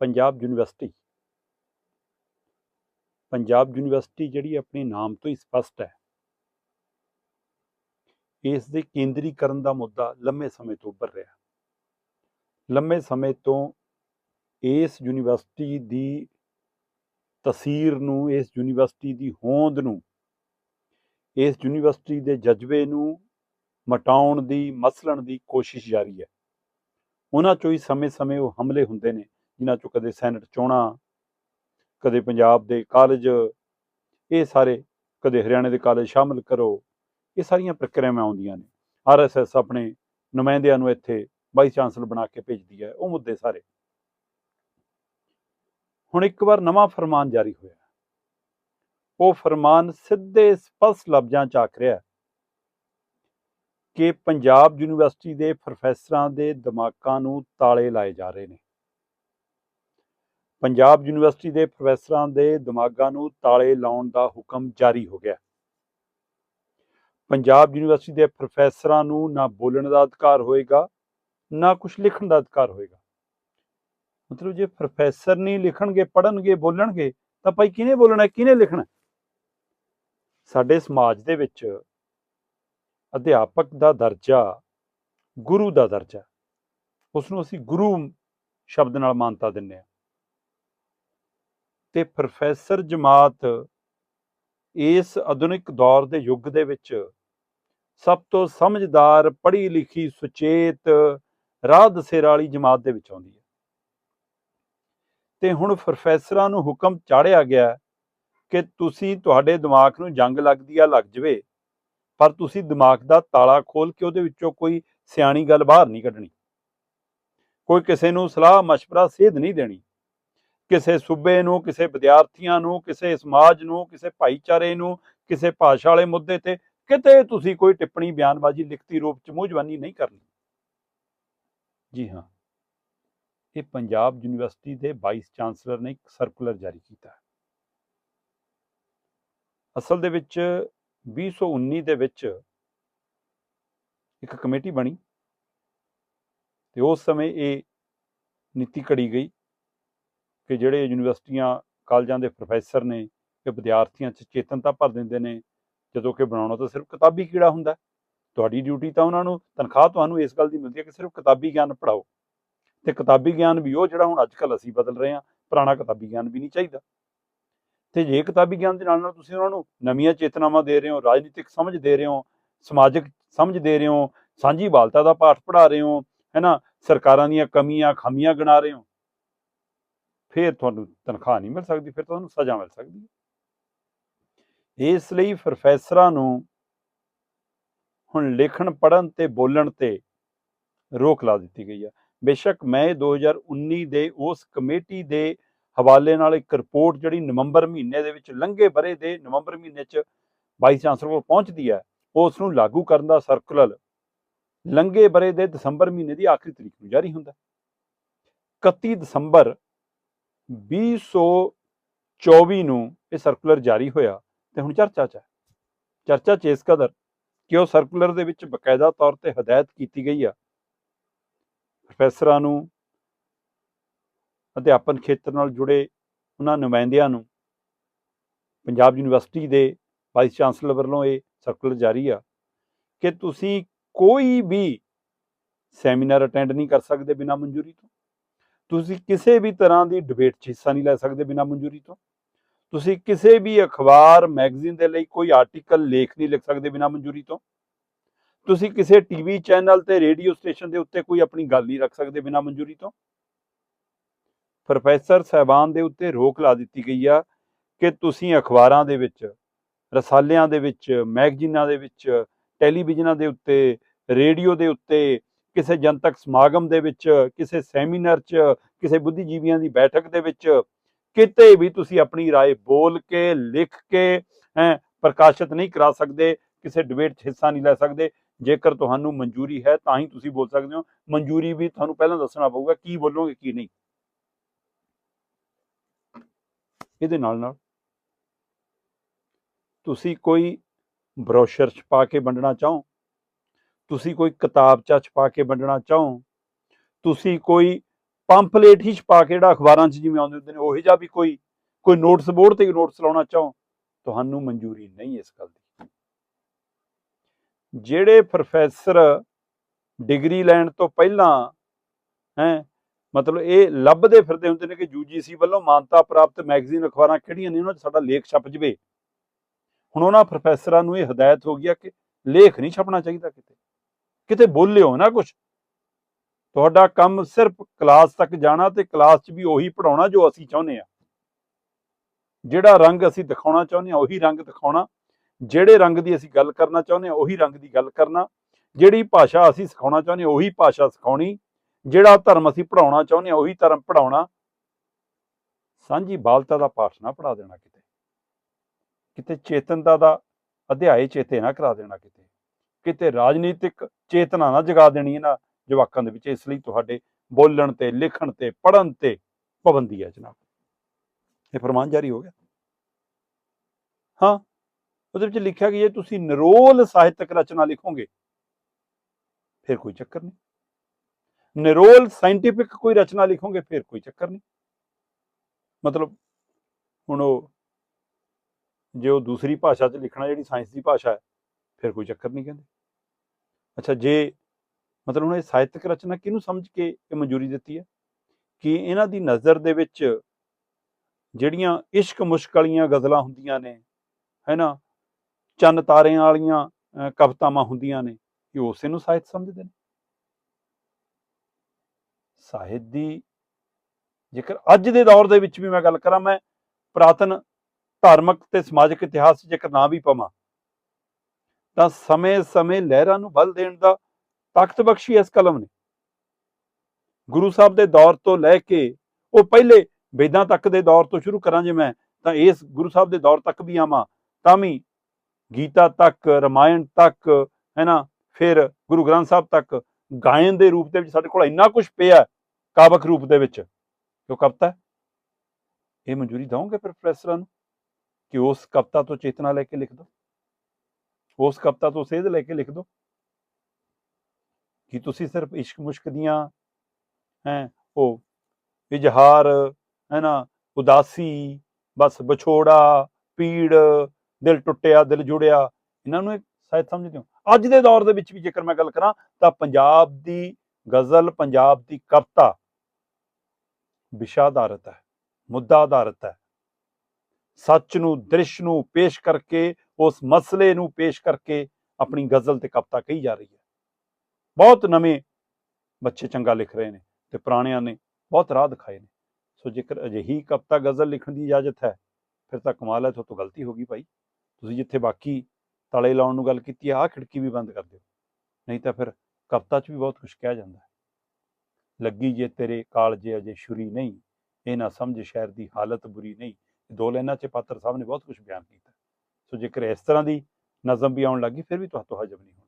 Punjab university. Punjab university ਜਿਹੜੀ ਆਪਣੇ ਨਾਮ ਤੋਂ ਹੀ ਸਪਸ਼ਟ ਹੈ। ਇਸ ਦੇ ਕੇਂਦਰੀਕਰਨ ਦਾ ਮੁੱਦਾ ਲੰਮੇ ਸਮੇਂ ਤੋਂ ਉੱਭਰ ਰਿਹਾ। ਲੰਮੇ ਸਮੇਂ ਤੋਂ ਇਸ ਯੂਨੀਵਰਸਿਟੀ ਦੀ ਤਸਵੀਰ ਨੂੰ, ਇਸ ਯੂਨੀਵਰਸਿਟੀ ਦੀ ਹੋਂਦ ਨੂੰ, ਇਸ ਯੂਨੀਵਰਸਿਟੀ ਦੇ ਜਜ਼ਬੇ ਨੂੰ ਮਟਾਉਣ ਦੀ, ਮਸਲਣ ਦੀ ਕੋਸ਼ਿਸ਼ ਜਾਰੀ ਹੈ। ਉਹਨਾਂ ਚੋਂ ਹੀ ਸਮੇਂ-ਸਮੇਂ ਉਹ ਹਮਲੇ ਹੁੰਦੇ ਨੇ। ਜਿਨ੍ਹਾਂ ਚੋਂ ਕਦੇ ਸੈਨੇਟ ਚੋਣਾਂ, ਕਦੇ ਪੰਜਾਬ ਦੇ ਕਾਲਜ, ਇਹ ਸਾਰੇ ਕਦੇ ਹਰਿਆਣੇ ਦੇ ਕਾਲਜ ਸ਼ਾਮਲ ਕਰੋ। ਇਹ ਸਾਰੀਆਂ ਪ੍ਰਕਿਰਿਆਵਾਂ ਆਉਂਦੀਆਂ ਨੇ। ਆਰਐਸਐਸ ਆਪਣੇ ਨੁਮਾਇੰਦਿਆਂ ਨੂੰ ਇੱਥੇ ਵਾਈਸ ਚਾਂਸਲਰ ਬਣਾ ਕੇ ਭੇਜਦੀ ਹੈ। ਉਹ ਮੁੱਦੇ ਸਾਰੇ। ਹੁਣ ਇੱਕ ਵਾਰ ਨਵਾਂ ਫਰਮਾਨ ਜਾਰੀ ਹੋਇਆ। ਉਹ ਫਰਮਾਨ ਸਿੱਧੇ ਸਪਸ਼ਟ ਲਫ਼ਜ਼ਾਂ ਚ ਆਖ ਰਿਹਾ ਕਿ ਪੰਜਾਬ ਯੂਨੀਵਰਸਿਟੀ ਦੇ ਪ੍ਰੋਫੈਸਰਾਂ ਦੇ ਦਿਮਾਗਾਂ ਨੂੰ ਤਾਲੇ ਲਾਏ ਜਾ ਰਹੇ ਨੇ। ਪੰਜਾਬ ਯੂਨੀਵਰਸਿਟੀ ਦੇ ਪ੍ਰੋਫੈਸਰਾਂ ਦੇ ਦਿਮਾਗਾਂ ਨੂੰ ਤਾਲੇ ਲਾਉਣ ਦਾ ਹੁਕਮ ਜਾਰੀ ਹੋ ਗਿਆ। ਪੰਜਾਬ ਯੂਨੀਵਰਸਿਟੀ ਦੇ ਪ੍ਰੋਫੈਸਰਾਂ ਨੂੰ ਨਾ ਬੋਲਣ ਦਾ ਅਧਿਕਾਰ ਹੋਏਗਾ, ਨਾ ਕੁਝ ਲਿਖਣ ਦਾ ਅਧਿਕਾਰ ਹੋਏਗਾ। ਮਤਲਬ ਜੇ ਪ੍ਰੋਫੈਸਰ ਨਹੀਂ ਲਿਖਣਗੇ ਪੜਨਗੇ ਬੋਲਣਗੇ, ਤਾਂ ਭਾਈ ਕਿਹਨੇ ਬੋਲਣਾ, ਕਿਹਨੇ ਲਿਖਣਾ? ਸਾਡੇ ਸਮਾਜ ਦੇ ਵਿੱਚ ਅਧਿਆਪਕ ਦਾ ਦਰਜਾ ਗੁਰੂ ਦਾ ਦਰਜਾ। ਉਸ ਨੂੰ ਅਸੀਂ ਗੁਰੂ ਸ਼ਬਦ ਨਾਲ ਮਾਨਤਾ ਦਿੰਨੇ ਆ ਤੇ ਪ੍ਰੋਫੈਸਰ ਜਮਾਤ ਇਸ ਆਧੁਨਿਕ ਦੌਰ ਦੇ ਯੁੱਗ ਦੇ ਵਿੱਚ ਸਭ ਤੋਂ ਸਮਝਦਾਰ ਪੜ੍ਹੀ ਲਿਖੀ ਸੁਚੇਤ, ਰਾਹ ਦਸੇਰ ਵਾਲੀ ਜਮਾਤ ਦੇ ਵਿੱਚ ਆਉਂਦੀ ਹੈ। ਤੇ ਹੁਣ ਪ੍ਰੋਫੈਸਰਾਂ ਨੂੰ ਹੁਕਮ ਚਾੜਿਆ ਗਿਆ ਕਿ ਤੁਸੀਂ ਤੁਹਾਡੇ ਦਿਮਾਗ ਨੂੰ ਜੰਗ ਲੱਗਦੀ ਆ, ਲੱਗ ਜਵੇ, ਪਰ ਤੁਸੀਂ ਦਿਮਾਗ ਦਾ ਤਾਲਾ ਖੋਲ ਕੇ ਉਹਦੇ ਵਿੱਚੋਂ ਕੋਈ ਸਿਆਣੀ ਗੱਲ ਬਾਹਰ ਨਹੀਂ ਕੱਢਣੀ। ਕੋਈ ਕਿਸੇ ਨੂੰ ਸਲਾਹ مشਵਰਾ ਸੇਧ ਨਹੀਂ ਦੇਣੀ। ਕਿਸੇ ਸੂਬੇ ਨੂੰ, ਕਿਸੇ ਵਿਦਿਆਰਥੀਆਂ ਨੂੰ, ਕਿਸੇ ਸਮਾਜ ਨੂੰ, ਕਿਸੇ ਭਾਈਚਾਰੇ ਨੂੰ, ਕਿਸੇ ਭਾਸ਼ਾ ਵਾਲੇ ਮੁੱਦੇ ਤੇ ਕਿਤੇ ਤੁਸੀਂ ਕੋਈ ਟਿੱਪਣੀ, ਬਿਆਨਬਾਜ਼ੀ, ਲਿਖਤੀ ਰੂਪ ਚ ਮੂੰਹ ਜਵਾਨੀ ਨਹੀਂ ਕਰਨੀ। ਜੀ ਹਾਂ। ਇਹ ਪੰਜਾਬ ਯੂਨੀਵਰਸਿਟੀ ਦੇ ਵਾਈਸ ਚਾਂਸਲਰ ਨੇ ਇੱਕ ਸਰਕੂਲਰ ਜਾਰੀ ਕੀਤਾ ਅਸਲ ਦੇ ਵਿੱਚ 2019 ਦੇ ਵਿੱਚ ਇੱਕ ਕਮੇਟੀ ਬਣੀ ਤੇ ਉਸ ਸਮੇਂ ਇਹ ਨੀਤੀ ਘੜੀ ਗਈ ਕਿ ਜਿਹੜੇ ਯੂਨੀਵਰਸਿਟੀਆਂ, ਕਾਲਜਾਂ ਦੇ ਪ੍ਰੋਫੈਸਰ ਨੇ ਕਿ ਵਿਦਿਆਰਥੀਆਂ 'ਚ ਚੇਤਨਤਾ ਭਰ ਦਿੰਦੇ ਨੇ, ਜਦੋਂ ਕਿ ਬਣਾਉਣਾ ਤਾਂ ਸਿਰਫ ਕਿਤਾਬੀ ਕੀੜਾ ਹੁੰਦਾ। ਤੁਹਾਡੀ ਡਿਊਟੀ ਤਾਂ ਉਹਨਾਂ ਨੂੰ, ਤਨਖਾਹ ਤੁਹਾਨੂੰ ਇਸ ਗੱਲ ਦੀ ਮਿਲਦੀ ਹੈ ਕਿ ਸਿਰਫ ਕਿਤਾਬੀ ਗਿਆਨ ਪੜਾਓ ਤੇ ਕਿਤਾਬੀ ਗਿਆਨ ਵੀ ਉਹ ਜਿਹੜਾ ਹੁਣ ਅੱਜ ਅੱਜਕੱਲ ਅਸੀਂ ਬਦਲ ਰਹੇ ਹਾਂ, ਪੁਰਾਣਾ ਕਿਤਾਬੀ ਗਿਆਨ ਵੀ ਨਹੀਂ ਚਾਹੀਦਾ। ਤੇ ਜੇ ਕਿਤਾਬੀ ਗਿਆਨ ਦੇ ਨਾਲ ਨਾਲ ਤੁਸੀਂ ਉਹਨਾਂ ਨੂੰ ਨਵੀਆਂ ਚੇਤਨਾਵਾਂ ਦੇ ਰਹੇ ਹੋ, ਰਾਜਨੀਤਿਕ ਸਮਝ ਦੇ ਰਹੇ ਹੋ, ਸਮਾਜਿਕ ਸਮਝ ਦੇ ਰਹੇ ਹੋ, ਸਾਂਝੀ ਬਾਲਤਾ ਦਾ ਪਾਠ ਪੜ੍ਹਾ ਰਹੇ ਹੋ ਹੈਨਾ ਸਰਕਾਰਾਂ ਦੀਆਂ ਕਮੀਆਂ, ਖਾਮੀਆਂ ਗਿਣਾ ਰਹੇ ਹੋ। ਫਿਰ ਤੁਹਾਨੂੰ ਤਨਖਾਹ ਨਹੀਂ ਮਿਲ ਸਕਦੀ, ਫਿਰ ਤੁਹਾਨੂੰ ਸਜ਼ਾ ਮਿਲ ਸਕਦੀ ਹੈ। ਇਸ ਲਈ ਪ੍ਰੋਫੈਸਰਾਂ ਨੂੰ ਹੁਣ ਲਿਖਣ ਪੜਨ ਤੇ ਬੋਲਣ ਤੇ ਰੋਕ ਲਾ ਦਿੱਤੀ ਗਈ ਹੈ ਬੇਸ਼ੱਕ ਮੈਂ 2019 ਦੇ ਉਸ ਕਮੇਟੀ ਦੇ ਹਵਾਲੇ ਨਾਲ ਇੱਕ ਰਿਪੋਰਟ ਜਿਹੜੀ ਨਵੰਬਰ ਮਹੀਨੇ ਦੇ ਵਿੱਚ ਲੰਘੇ ਬਰੇ ਦੇ ਨਵੰਬਰ ਮਹੀਨੇ 'ਚ ਵਾਈਸ ਚਾਂਸਲਰ ਕੋਲ ਪਹੁੰਚਦੀ ਹੈ, ਉਸ ਨੂੰ ਲਾਗੂ ਕਰਨ ਦਾ ਸਰਕੂਲਰ ਲੰਘੇ ਬਰੇ ਦੇ ਦਸੰਬਰ ਮਹੀਨੇ ਦੀ ਆਖਰੀ ਤਰੀਕ ਨੂੰ ਜਾਰੀ ਹੁੰਦਾ। 31 ਦਸੰਬਰ 2024 ਨੂੰ ਇਹ ਸਰਕੂਲਰ ਜਾਰੀ ਹੋਇਆ ਤੇ ਹੁਣ ਚਰਚਾ 'ਚ ਹੈ। ਚਰਚਾ 'ਚ ਇਸ ਕਦਰ ਕਿ ਉਹ ਸਰਕੂਲਰ ਦੇ ਵਿੱਚ ਬਕਾਇਦਾ ਤੌਰ ਤੇ ਹਦਾਇਤ ਕੀਤੀ ਗਈ ਆ। ਪ੍ਰੋਫੈਸਰਾਂ ਨੂੰ, ਅਧਿਆਪਨ ਖੇਤਰ ਨਾਲ ਜੁੜੇ ਉਹਨਾਂ ਨੁਮਾਇੰਦਿਆਂ ਨੂੰ, ਪੰਜਾਬ ਯੂਨੀਵਰਸਿਟੀ ਦੇ ਵਾਈਸ ਚਾਂਸਲਰ ਵੱਲੋਂ ਇਹ ਸਰਕੂਲਰ ਜਾਰੀ ਆ ਕਿ ਤੁਸੀਂ ਕੋਈ ਵੀ ਸੈਮੀਨਾਰ ਅਟੈਂਡ ਨਹੀਂ ਕਰ ਸਕਦੇ ਬਿਨਾਂ ਮਨਜ਼ੂਰੀ ਤੋਂ। ਤੁਸੀਂ ਕਿਸੇ ਵੀ ਤਰ੍ਹਾਂ ਦੀ ਡਿਬੇਟ 'ਚ ਹਿੱਸਾ ਨਹੀਂ ਲੈ ਸਕਦੇ ਬਿਨਾਂ ਮਨਜ਼ੂਰੀ ਤੋਂ। ਤੁਸੀਂ ਕਿਸੇ ਵੀ ਅਖਬਾਰ ਮੈਗਜ਼ੀਨ ਦੇ ਲਈ ਕੋਈ ਆਰਟੀਕਲ ਲੇਖ ਨਹੀਂ ਲਿਖ ਸਕਦੇ ਬਿਨਾਂ ਮਨਜ਼ੂਰੀ ਤੋਂ। ਤੁਸੀਂ ਕਿਸੇ ਟੀਵੀ ਚੈਨਲ ਤੇ ਰੇਡੀਓ ਸਟੇਸ਼ਨ ਦੇ ਉੱਤੇ ਕੋਈ ਆਪਣੀ ਗੱਲ ਨਹੀਂ ਰੱਖ ਸਕਦੇ ਬਿਨਾਂ ਮਨਜ਼ੂਰੀ ਤੋਂ। ਪ੍ਰੋਫੈਸਰ ਸਹਿਬਾਨ ਦੇ ਉੱਤੇ ਰੋਕ ਲਾ ਦਿੱਤੀ ਗਈ ਆ ਕਿ ਤੁਸੀਂ ਅਖਬਾਰਾਂ ਦੇ ਵਿੱਚ, ਰਸਾਲਿਆਂ ਦੇ ਵਿੱਚ ਮੈਗਜ਼ੀਨਾਂ ਦੇ ਵਿੱਚ ਟੈਲੀਵਿਜ਼ਨਾਂ ਦੇ ਉੱਤੇ ਰੇਡੀਓ ਦੇ ਉੱਤੇ ਕਿਸੇ ਜਨਤਕ ਸਮਾਗਮ ਦੇ ਵਿੱਚ ਕਿਸੇ ਸੈਮੀਨਾਰ 'ਚ ਕਿਸੇ ਬੁੱਧੀਜੀਵੀਆਂ ਦੀ ਬੈਠਕ ਦੇ ਵਿੱਚ ਕਿਤੇ ਵੀ ਤੁਸੀਂ ਆਪਣੀ رائے ਬੋਲ ਕੇ ਲਿਖ ਕੇ ਹੈਂ ਪ੍ਰਕਾਸ਼ਿਤ ਨਹੀਂ ਕਰਾ ਸਕਦੇ ਕਿਸੇ ਡਿਬੇਟ 'ਚ ਹਿੱਸਾ ਨਹੀਂ ਲੈ ਸਕਦੇ ਜੇਕਰ ਤੁਹਾਨੂੰ ਮਨਜ਼ੂਰੀ ਹੈ ਤਾਂ ਹੀ ਤੁਸੀਂ ਬੋਲ ਸਕਦੇ ਹੋ ਮਨਜ਼ੂਰੀ ਵੀ ਤੁਹਾਨੂੰ ਪਹਿਲਾਂ ਦੱਸਣਾ ਪਊਗਾ ਕੀ ਬੋਲੋਗੇ ਕੀ ਨਹੀਂ ਇਹਦੇ ਨਾਲ ਨਾਲ ਤੁਸੀਂ ਕੋਈ ਬਰੋਸ਼ਰ ਛਪਾ ਕੇ ਵੰਡਣਾ ਚਾਹੋ ਤੁਸੀਂ ਕੋਈ ਕਿਤਾਬਚਾ ਛਪਾ ਕੇ ਵੰਡਣਾ ਚਾਹੋ, ਤੁਸੀਂ ਕੋਈ ਪੰਪਲੇਟ ਹੀ ਛਪਾ ਕੇ ਜਿਹੜਾ ਅਖਬਾਰਾਂ 'ਚ ਜਿਵੇਂ ਆਉਂਦੇ ਹੁੰਦੇ ਨੇ, ਉਹੀ ਜਿਹਾ ਵੀ ਕੋਈ ਕੋਈ ਨੋਟਿਸ ਬੋਰਡ ਤੇ ਨੋਟਿਸ ਲਾਉਣਾ ਚਾਹੋ, ਤੁਹਾਨੂੰ ਮਨਜ਼ੂਰੀ ਨਹੀਂ ਇਸ ਗੱਲ ਦੀ। ਜਿਹੜੇ ਪ੍ਰੋਫੈਸਰ ਡਿਗਰੀ ਲੈਣ ਤੋਂ ਪਹਿਲਾਂ, ਹੈ, ਮਤਲਬ ਇਹ ਲੱਭਦੇ ਫਿਰਦੇ ਹੁੰਦੇ ਨੇ ਕਿ ਯੂਜੀਸੀ ਵੱਲੋਂ ਮਾਨਤਾ ਪ੍ਰਾਪਤ ਮੈਗਜ਼ੀਨ ਅਖਬਾਰਾਂ ਕਿਹੜੀਆਂ ਨੇ, ਉਹਨਾਂ 'ਚ ਸਾਡਾ ਲੇਖ ਛਪ ਜਵੇ। ਹੁਣ ਉਹਨਾਂ ਪ੍ਰੋਫੈਸਰਾਂ ਨੂੰ ਇਹ ਹਦਾਇਤ ਹੋ ਗਈ ਆ ਕਿ ਲੇਖ ਨਹੀਂ ਛਪਣਾ ਚਾਹੀਦਾ ਕਿਤੇ। ਕਿਤੇ ਬੋਲਿਓ ਨਾ ਕੁਝ ਤੁਹਾਡਾ ਕੰਮ ਸਿਰਫ ਕਲਾਸ ਤੱਕ ਜਾਣਾ ਤੇ ਕਲਾਸ 'ਚ ਵੀ ਉਹੀ ਪੜਾਉਣਾ ਜੋ ਅਸੀਂ ਚਾਹੁੰਦੇ ਆ ਜਿਹੜਾ ਰੰਗ ਅਸੀਂ ਦਿਖਾਉਣਾ ਚਾਹੁੰਦੇ ਆ ਉਹੀ ਰੰਗ ਦਿਖਾਉਣਾ। ਜਿਹੜੇ ਰੰਗ ਦੀ ਅਸੀਂ ਗੱਲ ਕਰਨਾ ਚਾਹੁੰਦੇ ਆ ਉਹੀ ਰੰਗ ਦੀ ਗੱਲ ਕਰਨਾ। ਜਿਹੜੀ ਭਾਸ਼ਾ ਅਸੀਂ ਸਿਖਾਉਣਾ ਚਾਹੁੰਦੇ ਆ ਉਹੀ ਭਾਸ਼ਾ ਸਿਖਾਉਣੀ। ਜਿਹੜਾ ਧਰਮ ਅਸੀਂ ਪੜਾਉਣਾ ਚਾਹੁੰਦੇ ਆ ਉਹੀ ਧਰਮ ਪੜਾਉਣਾ ਸਾਂਝੀ ਬਾਲਤਾ ਦਾ ਪਾਠ ਨਾ ਪੜਾ ਦੇਣਾ ਕਿਤੇ। ਕਿਤੇ ਚੇਤਨਤਾ ਦਾ ਅਧਿਆਏ ਚੇਤੇ ਨਾ ਕਰਾ ਦੇਣਾ ਕਿਤੇ। ਕਿਤੇ ਰਾਜਨੀਤਿਕ ਚੇਤਨਾ ਨਾ ਜਗਾ ਦੇਣੀ ਇਹਨਾਂ ਜਵਾਕਾਂ ਦੇ ਵਿੱਚ, ਇਸ ਲਈ ਤੁਹਾਡੇ ਬੋਲਣ ਤੇ, ਲਿਖਣ ਤੇ ਪੜਨ ਤੇ ਪਾਬੰਦੀ ਹੈ ਜਨਾਬ। ਇਹ ਫਰਮਾਨ ਜਾਰੀ ਹੋ ਗਿਆ। ਹਾਂ, ਉਹਦੇ ਵਿੱਚ ਲਿਖਿਆ ਕਿ ਜੇ ਤੁਸੀਂ ਨਿਰੋਲ ਸਾਹਿਤਕ ਰਚਨਾ ਲਿਖੋਗੇ, ਫਿਰ ਕੋਈ ਚੱਕਰ ਨਹੀਂ। ਨਿਰੋਲ ਸਾਇੰਟੀਫਿਕ ਕੋਈ ਰਚਨਾ ਲਿਖੋਗੇ, ਫਿਰ ਕੋਈ ਚੱਕਰ ਨਹੀਂ। ਮਤਲਬ ਹੁਣ ਉਹ, ਜੇ ਉਹ ਦੂਸਰੀ ਭਾਸ਼ਾ 'ਚ ਲਿਖਣਾ, ਜਿਹੜੀ ਸਾਇੰਸ ਦੀ ਭਾਸ਼ਾ ਹੈ, ਫਿਰ ਕੋਈ ਚੱਕਰ ਨਹੀਂ ਕਹਿੰਦੇ। ਅੱਛਾ, ਜੇ ਮਤਲਬ ਹੁਣ ਇਹ ਸਾਹਿਤਕ ਰਚਨਾ ਕਿਹਨੂੰ ਸਮਝ ਕੇ ਇਹ ਮਨਜ਼ੂਰੀ ਦਿੱਤੀ ਹੈ? ਕਿ ਇਹਨਾਂ ਦੀ ਨਜ਼ਰ ਦੇ ਵਿੱਚ ਜਿਹੜੀਆਂ ਇਸ਼ਕ ਮੁਸ਼ਕ ਵਾਲੀਆਂ ਗਜ਼ਲਾਂ ਹੁੰਦੀਆਂ ਨੇ ਹੈਨਾ ਚੰਨ ਤਾਰਿਆਂ ਵਾਲੀਆਂ ਕਵਿਤਾਵਾਂ ਹੁੰਦੀਆਂ ਨੇ ਕਿ ਉਸੇ ਨੂੰ ਸਾਹਿਤ ਸਮਝਦੇ ਨੇ। ਸਾਹਿਤ ਦੀ ਜੇਕਰ ਅੱਜ ਦੇ ਦੌਰ ਦੇ ਵਿੱਚ ਵੀ ਮੈਂ ਗੱਲ ਕਰਾਂ, ਮੈਂ ਪ੍ਰਾਤਨ ਧਾਰਮਿਕ ਤੇ ਸਮਾਜਿਕ ਇਤਿਹਾਸ ਜੇਕਰ ਨਾ ਵੀ ਪਵਾਂ ਤਾਂ ਸਮੇਂ-ਸਮੇਂ ਲਹਿਰਾਂ ਨੂੰ ਬਲ ਦੇਣ ਦਾ ਤਾਕਤ ਬਖਸ਼ੀ ਇਸ ਕਲਮ ਨੇ। ਗੁਰੂ ਸਾਹਿਬ ਦੇ ਦੌਰ ਤੋਂ ਲੈ ਕੇ ਉਹ ਪਹਿਲੇ ਵੇਦਾਂ ਤੱਕ ਦੇ ਦੌਰ ਤੋਂ ਸ਼ੁਰੂ ਕਰਾਂ ਜੇ ਮੈਂ ਤਾਂ ਇਸ ਗੁਰੂ ਸਾਹਿਬ ਦੇ ਦੌਰ ਤੱਕ ਵੀ ਆਵਾਂ ਤਾਂ ਵੀ ਗੀਤਾ ਤੱਕ ਰਮਾਇਣ ਤੱਕ ਹੈਨਾ ਫਿਰ ਗੁਰੂ ਗ੍ਰੰਥ ਸਾਹਿਬ ਤੱਕ ਗਾਇਨ ਦੇ ਰੂਪ ਦੇ ਵਿੱਚ ਸਾਡੇ ਕੋਲ ਇੰਨਾ ਕੁਝ ਪਿਆ ਹੈ, ਕਾਵਕ ਰੂਪ ਦੇ ਵਿੱਚ। ਜੋ ਕਵਿਤਾ? ਹੈ। ਇਹ ਮਨਜ਼ੂਰੀ ਦਵੋਗੇ ਪ੍ਰੋਫੈਸਰਾਂ ਨੂੰ ਕਿ ਉਸ ਕਵਿਤਾ ਤੋਂ ਚੇਤਨਾ ਲੈ ਕੇ ਲਿਖ ਦੋ ਉਸ ਕਵਿਤਾ ਤੋਂ ਸੇਧ ਲੈ ਕੇ ਲਿਖ ਦੋ। ਕਿ ਤੁਸੀਂ ਸਿਰਫ ਇਸ਼ਕ ਮੁਸ਼ਕ ਦੀਆਂ, ਹੈ, ਉਹ ਇਜ਼ਹਾਰ ਹੈ ਨਾ ਉਦਾਸੀ, ਬਸ ਵਿਛੋੜਾ ਪੀੜ ਦਿਲ ਟੁੱਟਿਆ, ਦਿਲ ਜੁੜਿਆ, ਇਹਨਾਂ ਨੂੰ ਸਾਇਦ ਸਮਝਦੇ ਹੋ। ਅੱਜ ਦੇ ਦੌਰ ਦੇ ਵਿੱਚ ਵੀ ਜੇਕਰ ਮੈਂ ਗੱਲ ਕਰਾਂ, ਤਾਂ ਪੰਜਾਬ ਦੀ ਗਜ਼ਲ, ਪੰਜਾਬ ਦੀ ਕਵਿਤਾ ਵਿਸ਼ਾ ਆਧਾਰਿਤ ਹੈ, ਮੁੱਦਾ ਆਧਾਰਿਤ ਹੈ। ਸੱਚ ਨੂੰ, ਦ੍ਰਿਸ਼ ਨੂੰ ਪੇਸ਼ ਕਰਕੇ ਉਸ ਮਸਲੇ ਨੂੰ ਪੇਸ਼ ਕਰਕੇ ਆਪਣੀ ਗਜ਼ਲ ਤੇ ਕਵਿਤਾ ਕਹੀ ਜਾ ਰਹੀ ਹੈ। ਬਹੁਤ ਨਵੇਂ ਬੱਚੇ ਚੰਗਾ ਲਿਖ ਰਹੇ ਨੇ ਤੇ ਪੁਰਾਣਿਆਂ ਨੇ ਬਹੁਤ ਰਾਹ ਦਿਖਾਏ ਨੇ। ਸੋ ਜੇਕਰ ਅਜਿਹੀ ਕਵਿਤਾ ਗਜ਼ਲ ਲਿਖਣ ਦੀ ਇਜਾਜ਼ਤ ਹੈ, ਫਿਰ ਤਾਂ ਕਮਾਲ ਹੈ ਤੁਹਾਡੇ ਤੋਂ ਗਲਤੀ ਹੋ ਗਈ ਭਾਈ। ਤੁਸੀਂ ਜਿੱਥੇ ਬਾਕੀ ਤਲੇ ਲਾਉਣ ਨੂੰ ਗੱਲ ਕੀਤੀ ਆ ਆਹ ਖਿੜਕੀ ਵੀ ਬੰਦ ਕਰ ਦਿਓ। ਨਹੀਂ ਤਾਂ ਫਿਰ ਕਵਿਤਾ 'ਚ ਵੀ ਬਹੁਤ ਕੁਝ ਕਿਹਾ ਜਾਂਦਾ ਹੈ। ਲੱਗੀ ਜੇ ਤੇਰੇ ਕਾਲਜੇ ਅਜੇ ਛੁਰੀ ਨਹੀਂ, ਇਹ ਨਾ ਸਮਝ ਸ਼ਹਿਰ ਦੀ ਹਾਲਤ ਬੁਰੀ ਨਹੀਂ। ਦੋ ਲਾਈਨਾਂ 'ਚ ਪਾਤਰ ਸਾਹਿਬ ਨੇ ਬਹੁਤ ਕੁਝ ਬਿਆਨ ਕੀਤਾ। ਸੋ ਜੇਕਰ ਇਸ ਤਰ੍ਹਾਂ ਦੀ ਨਜ਼ਮ ਵੀ ਆਉਣ ਲੱਗੀ ਫਿਰ ਵੀ ਤੁਹਾਤੋਂ ਹਜਮ ਨਹੀਂ ਹੋਣਾ।